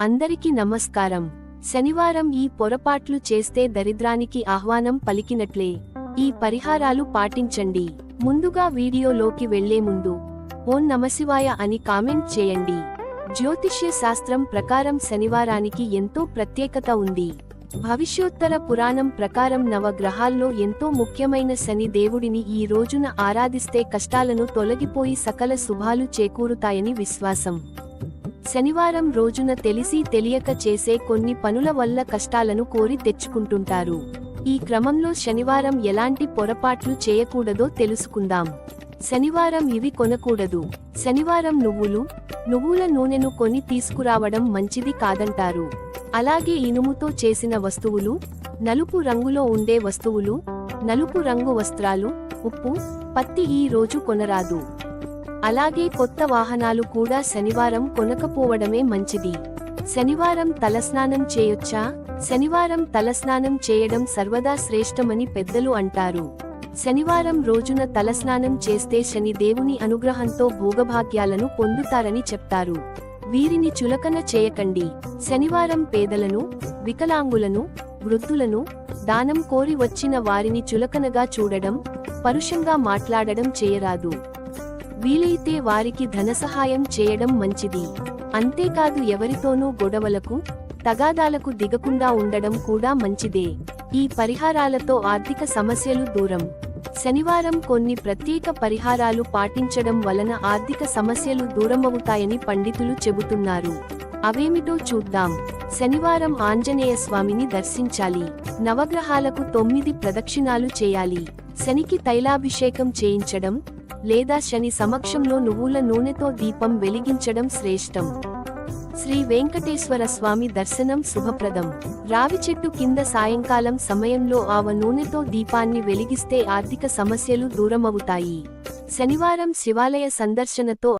అందరికీ నమస్కారం. శనివారం ఈ పొరపాట్లు చేస్తే దరిద్రానికి ఆహ్వానం పలికినట్లే. ఈ పరిహారాలు పాటించండి. ముందుగా వీడియోలోకి వెళ్ళే ముందు ఓం నమశివాయ అని కామెంట్ చేయండి. జ్యోతిష్య శాస్త్రం ప్రకారం శనివారానికి ఎంతో ప్రత్యేకత ఉంది. భవిష్యోత్తర పురాణం ప్రకారం నవగ్రహాల్లో ఎంతో ముఖ్యమైన శని దేవుడిని ఈ రోజున ఆరాధిస్తే కష్టాలను తొలగిపోయి సకల శుభాలు చేకూరుతాయని విశ్వాసం. శనివారం రోజున తెలిసి తెలియక చేసే కొన్ని పనుల వల్ల కష్టాలను కోరి తెచ్చుకుంటుంటారు. ఈ క్రమంలో శనివారం ఎలాంటి పొరపాట్లు చేయకూడదో తెలుసుకుందాం. శనివారం ఇవి కొనకూడదు. శనివారం నువ్వులు నువ్వుల నూనెను కొని తీసుకురావడం మంచిది కాదంటారు. అలాగే ఇనుముతో చేసిన వస్తువులు నలుపు రంగులో ఉండే వస్తువులు నలుపు రంగు వస్త్రాలు ఉప్పు పత్తి ఈ రోజు కొనరాదు. అలాగే కొత్త వాహనాలు కూడా శనివారం కొనకపోవడమే మంచిది. శనివారం తలస్నానం చేయొచ్చా? శనివారం తలస్నానం చేయడం సర్వదా శ్రేష్టమని పెద్దలు అంటారు. శనివారం రోజున తలస్నానం చేస్తే శని దేవుని అనుగ్రహంతో భోగభాగ్యాలను పొందుతారని చెప్తారు. వీరిని చులకన చేయకండి. శనివారం పేదలను వికలాంగులను వృద్ధులను దానం కోరి వచ్చిన వారిని చులకనగా చూడడం పరుషంగా మాట్లాడడం చేయరాదు. వీలైతే వారికి ధన సహాయం చేయడం మంచిది. అంతేకాదు ఎవరితోనూ గొడవలకు తగాదాలకు దిగకుండా ఉండడం కూడా మంచిదే. ఈ పరిహారాలతో ఆర్థిక సమస్యలు దూరం. శనివారం కొన్ని ప్రత్యేక పరిహారాలు పాటించడం వలన ఆర్థిక సమస్యలు దూరమవుతాయని పండితులు చెబుతున్నారు. అవేమిటో చూద్దాం. శనివారం ఆంజనేయ స్వామిని దర్శించాలి. నవగ్రహాలకు తొమ్మిది ప్రదక్షిణాలు చేయాలి. శనికి తైలాభిషేకం చేయించడం లేదా శని సమక్షంలో నువ్వుల నూనెతో దీపం వెలిగించడం శ్రేష్టం. శ్రీ వెంకటేశ్వర స్వామి దర్శనం శుభప్రదం. రావి చెట్టు కింద సాయంకాలం సమయంలో ఆవ నూనెతో దీపాన్ని వెలిగిస్తే ఆర్థిక సమస్యలు దూరమవుతాయి. శనివారం శివాలయ సందర్శనతో